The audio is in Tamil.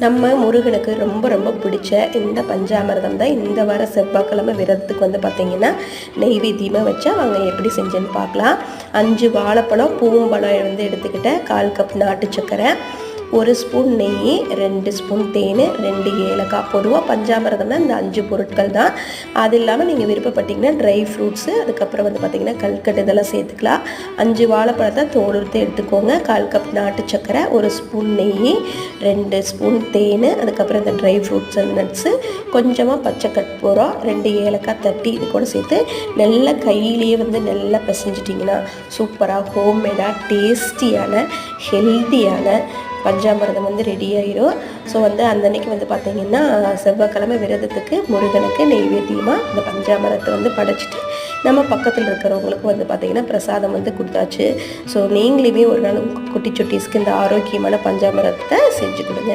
நம்ம முருகனுக்கு ரொம்ப ரொம்ப பிடிச்ச இந்த பஞ்சாமிரதம் தான் இந்த வார செவ்வாய்க்கிழமை விரதத்துக்கு வந்து பார்த்திங்கன்னா நெய்வேத்தியமாக வச்சா அவங்க எப்படி செஞ்சேன்னு பார்க்கலாம். அஞ்சு வாழைப்பழம் பூவம்பழம் வந்து எடுத்துக்கிட்டேன். கால் கப் நாட்டு சக்கரை ஒரு ஸ்பூன் நெய் ரெண்டு ஸ்பூன் தேன் ரெண்டு ஏலக்காய். பொதுவாக பஞ்சாமிரதம்னா இந்த அஞ்சு பொருட்கள் தான். அது இல்லாமல் நீங்கள் விருப்பப்பட்டீங்கன்னா ட்ரை ஃப்ரூட்ஸு அதுக்கப்புறம் வந்து பார்த்திங்கன்னா கல்கட்டு இதெல்லாம் சேர்த்துக்கலாம். அஞ்சு வாழைப்பழத்தை தோல் எடுத்து எடுத்துக்கோங்க. கால் கப் நாட்டு சக்கரை ஒரு ஸ்பூன் நெய் ரெண்டு ஸ்பூன் தேன் அதுக்கப்புறம் இந்த ட்ரை ஃப்ரூட்ஸ் அண்ட் நட்ஸு கொஞ்சமாக பச்சை கற்பூரம் ரெண்டு ஏலக்காய் தட்டி இது கூட சேர்த்து நல்லா கையிலேயே வந்து நல்லா பிசைஞ்சிட்டிங்கன்னா சூப்பராக ஹோம்மேடாக டேஸ்டியான ஹெல்த்தியான பஞ்சாமிரதம் வந்து ரெடி ஆயிரும். ஸோ வந்து அந்த அன்னைக்கு வந்து பார்த்திங்கன்னா செவ்வாய்க்கிழமை விரதத்துக்கு முருகனுக்கு நெய்வேத்தியமாக இந்த பஞ்சாமிரத்தை வந்து படைச்சிட்டு நம்ம பக்கத்தில் இருக்கிறவங்களுக்கு வந்து பார்த்திங்கன்னா பிரசாதம் வந்து கொடுத்தாச்சு. ஸோ நீங்களுமே ஒரு நாள் குட்டி சுட்டீஸ்க்கு இந்த ஆரோக்கியமான பஞ்சாமிரத்தை செஞ்சு கொடுங்க.